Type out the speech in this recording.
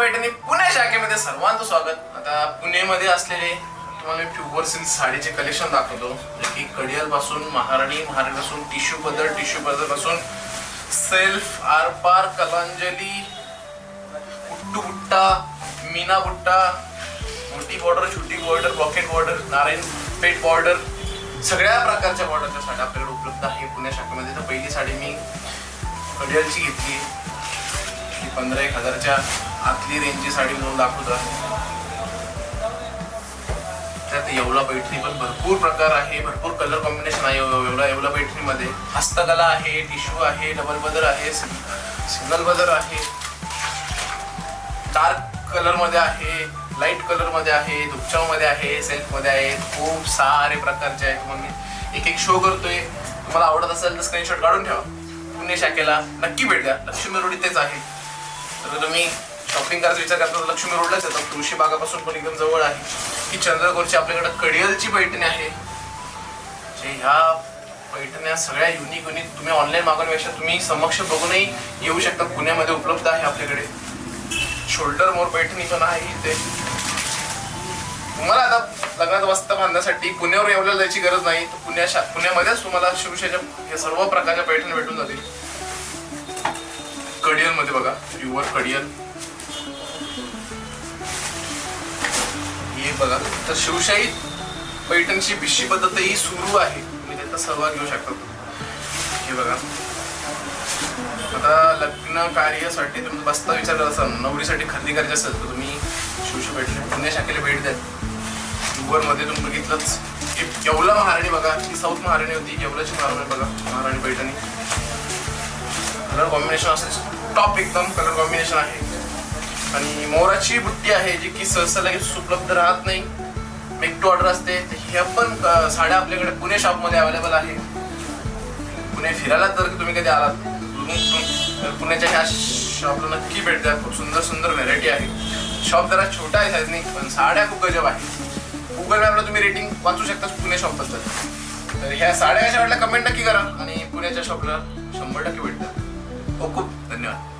पैठणी पुणे शाखेमध्ये सर्वांचं स्वागत. आता पुणेमध्ये असलेले तुम्हाला मी प्युअर सिल्क साडीचे कलेक्शन दाखवतो. जे की कडियलपासून महाराणी महाराणी पासून टिश्यू पदर टिश्यू पदरपासून सेल्फ आरपार कलांजली उट्टू बुट्टा मीना बुट्टा मोठी बॉर्डर छोटी border pocket border Narayan Peth border सगळ्या प्रकारच्या बॉर्डरच्या साड्या आपल्याकडे उपलब्ध आहे पुणे शाखेमध्ये. तर पहिली साडी मी कडियलची घेतली. पंधरा एक हजारच्या आतली रेंजची साडी म्हणून दाखवतात त्यात येवला पैठणी पण भरपूर प्रकार आहे भरपूर कलर कॉम्बिनेशन आहे येवला येवला पैठणीमध्ये. हस्तकला आहे टिश्यू आहे डबल बदर आहे सिंगल बदर आहे. डार्क कलरमध्ये आहे लाइट कलरमध्ये आहे दुपचामध्ये आहे सेल्फमध्ये आहे खूप सारे प्रकारचे आहेत. मग मी एक एक शो करतोय. तुम्हाला आवडत असेल तर स्क्रीनशॉट काढून ठेवा. पुणे शाखेला नक्की भेट द्या. लक्ष्मी रोडी तेच आहे. तर तुम्ही शॉपिंग करायचा विचार करता तर लक्ष्मी रोडलाच येतात तुळशी बागापासून पण एकदम जवळ आहे. की चंद्रकोरची आपल्याकडे कडियलची पैठणी आहे. जे ह्या पैठण्या सगळ्या युनिक युनिक तुम्ही ऑनलाईन मागवण्यापेक्षा तुम्ही समक्ष बघूनही येऊ शकता. पुण्यामध्ये उपलब्ध आहे आपल्याकडे. शोल्डर मोर पैठणी पण आहे इथे. तुम्हाला आता लग्नात वस्त्र बांधण्यासाठी पुण्यावर एवढ्या जायची गरज नाही. तर पुण्या पुण्यामध्येच तुम्हाला शिवशाच्या हे सर्व प्रकारच्या पैठणी भेटून जातील. कडियलमध्ये बघा प्युअर कडियल. बघा. तर शिवशाही पैठणची भिशी पद्धतही सुरू आहे. तुम्ही त्याचा सहभाग घेऊ शकता. हे बघा. आता लग्न कार्यासाठी तुम्ही बसता विचारलं असाल नवरीसाठी खरेदी करायची असेल तर तुम्ही शिवशी पैठणी पुणे शाखेला भेट द्या. गुगलमध्ये तुम्ही बघितलंच. हे येवला महाराणी बघा. ही साऊथ महाराणी होती. येवलाची महाराणी बघा. महाराणी पैठणी. कलर कॉम्बिनेशन असेल टॉप एकदम कलर कॉम्बिनेशन आहे. आणि मोराची बुट्टी आहे जी की सहसा लगेच उपलब्ध राहत नाही. मेक टू ऑर्डर असते तर ह्या पण साड्या आपल्याकडे पुणे शॉपमध्ये अवेलेबल आहे. पुणे फिरायला जर तुम्ही कधी आलात? पुण्याच्या ह्या शॉपला नक्की भेट द्या. खूप सुंदर सुंदर व्हेरायटी आहे. शॉप जरा छोटा आहे साईजनी पण साड्या खूप गजब आहे गुगल मॅपला तुम्ही रेटिंग वाचू शकता पुणे शॉपबद्दल तर ह्या साड्या कशा वाटल्या? कमेंट नक्की करा. आणि पुण्याच्या शॉपला शंभर टक्के भेट द्या. खूप खूप धन्यवाद.